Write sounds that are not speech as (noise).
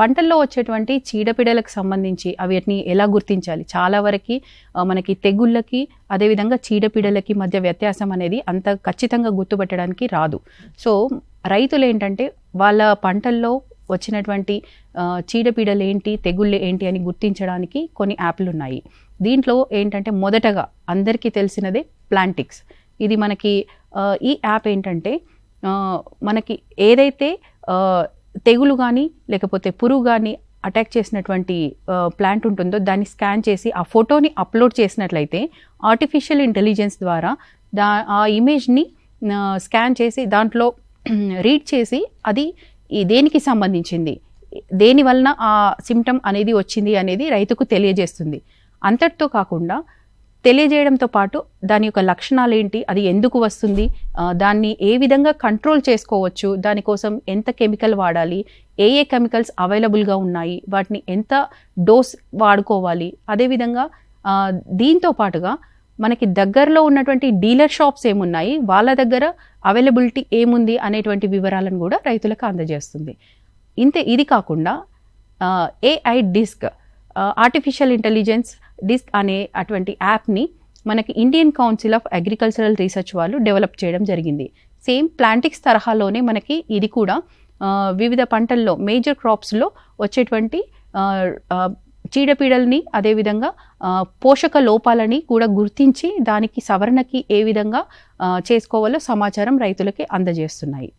పంటల్లో వచ్చేటువంటి చీడపీడలకు సంబంధించి అవిటిని ఎలా గుర్తించాలి? చాలా వరకు మనకి తెగుళ్ళకి అదేవిధంగా చీడపీడలకి మధ్య వ్యత్యాసం అనేది అంత ఖచ్చితంగా గుర్తుపట్టడానికి రాదు. సో రైతులు ఏంటంటే వాళ్ళ పంటల్లో వచ్చినటువంటి చీడపీడలు ఏంటి తెగుళ్ళు ఏంటి అని గుర్తించడానికి కొన్ని యాప్లు ఉన్నాయి. దీంట్లో ఏంటంటే మొదటగా అందరికీ తెలిసినదే ప్లాంటిక్స్. ఇది మనకి ఈ యాప్ ఏంటంటే మనకి ఏదైతే తెగులు కానీ లేకపోతే పురుగు కానీ అటాక్ చేసినటువంటి ప్లాంట్ ఉంటుందో దాన్ని స్కాన్ చేసి ఆ ఫోటోని అప్లోడ్ చేసినట్లయితే ఆర్టిఫిషియల్ ఇంటెలిజెన్స్ ద్వారా దా ఆ ఇమేజ్ని స్కాన్ చేసి దాంట్లో (clears throat) రీడ్ చేసి అది ఈ దేనికి సంబంధించింది? దేని వలన ఆ సిమ్టమ్ అనేది వచ్చింది అనేది రైతుకు తెలియజేస్తుంది. అంతటితో కాకుండా తెలియజేయడంతో పాటు దాని యొక్క లక్షణాలు ఏంటి అది ఎందుకు వస్తుంది దాన్ని ఏ విధంగా కంట్రోల్ చేసుకోవచ్చు దానికోసం ఎంత కెమికల్ వాడాలి ఏ ఏ కెమికల్స్ అవైలబుల్గా ఉన్నాయి వాటిని ఎంత డోస్ వాడుకోవాలి అదేవిధంగా దీంతో పాటుగా మనకి దగ్గరలో ఉన్నటువంటి డీలర్ షాప్స్ ఏమున్నాయి వాళ్ళ దగ్గర అవైలబిలిటీ ఏముంది అనేటువంటి వివరాలను కూడా రైతులకు అందజేస్తుంది. ఇంతే ఇది కాకుండా AI disc artificial intelligence disc అనే అటువంటి యాప్ని మనకి Indian Council of Agricultural Research వాళ్ళు డెవలప్ చేయడం జరిగింది. సేమ్ ప్లాంటిక్స్ తరహాలోనే మనకి ఇది కూడా uh, వివిధ పంటల్లో మేజర్ క్రాప్స్లో వచ్చేటువంటి uh, uh, చీడపీడల్ని అదేవిధంగా పోషక లోపాలని కూడా గుర్తించి దానికి సవరణకి ఏ విధంగా చేసుకోవాలో సమాచారం రైతులకి అందజేస్తున్నాయి.